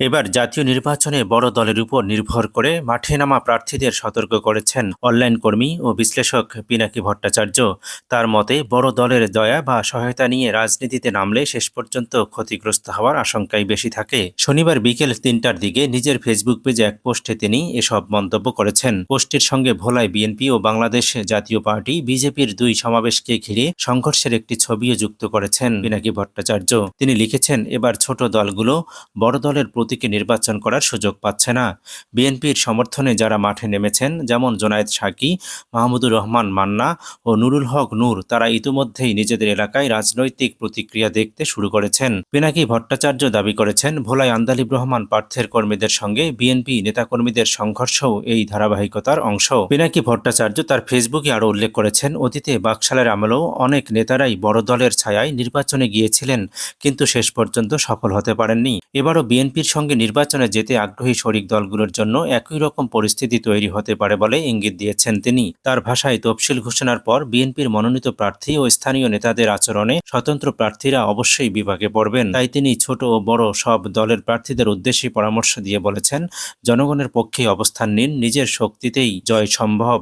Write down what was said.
এবার জাতীয় নির্বাচনে বড় দলের উপর নির্ভর করে মাঠে নামা প্রার্থীদের সতর্ক করেছেন অনলাইন কর্মী ও বিশ্লেষক পিনাকি ভট্টাচার্য। তার মতে, বড় দলের দয়া বা সহায়তা নিয়ে রাজনীতিতে নামলে শেষ পর্যন্ত ক্ষতিগ্রস্ত হওয়ার আশঙ্কাই বেশি থাকে। শনিবার বিকেল তিনটার দিকে নিজের ফেসবুক পেজে এক পোস্টে তিনি এসব মন্তব্য করেছেন। পোস্টের সঙ্গে ভোলায় বিএনপি ও বাংলাদেশ জাতীয় পার্টি বিজেপির দুই সমাবেশকে ঘিরে সংঘর্ষের একটি ছবিও যুক্ত করেছেন পিনাকি ভট্টাচার্য। তিনি লিখেছেন, এবার ছোট দলগুলো বড় দলের প্রতীকে নির্বাচন করার সুযোগ পাচ্ছে না। বিএনপির সমর্থনে যারা মাঠে নেমেছেন, যেমন জোনায়েদ সাকি, মাহমুদুর রহমান মান্না ও নুরুল হক নূর, তারা ইতিমধ্যেই নিজেদের এলাকায় রাজনৈতিক প্রতিক্রিয়া দেখতে শুরু করেছেন। পিনাকি ভট্টাচার্য দাবি করেছেন, ভোলায় আন্দালিব রহমান পার্থের কর্মীদের সঙ্গে বিএনপি নেতাকর্মীদের সংঘর্ষও এই ধারাবাহিকতার অংশ। পিনাকি ভট্টাচার্য তার ফেসবুকে আরও উল্লেখ করেছেন, অতীতে বাকশালের আমলেও অনেক নেতারাই বড় দলের ছায়ায় নির্বাচনে গিয়েছিলেন, কিন্তু শেষ পর্যন্ত সফল হতে পারেননি। এবারও বিএনপির সঙ্গে নির্বাচনে যেতে আগ্রহী শরিক দলগুলোর জন্য একই রকম পরিস্থিতি তৈরি হতে পারে বলে ইঙ্গিত দিয়েছেন তিনি। তার ভাষায় তফসিল ঘোষণার পর বিএনপির মনোনীত প্রার্থী ও স্থানীয় নেতাদের আচরণে স্বতন্ত্র প্রার্থীরা অবশ্যই বিভাগে পড়বেন। তাই তিনি ছোট ও বড় সব দলের প্রার্থীদের উদ্দেশ্যে পরামর্শ দিয়ে বলেছেন, জনগণের পক্ষে অবস্থান নিন, নিজের শক্তিতেই জয় সম্ভব।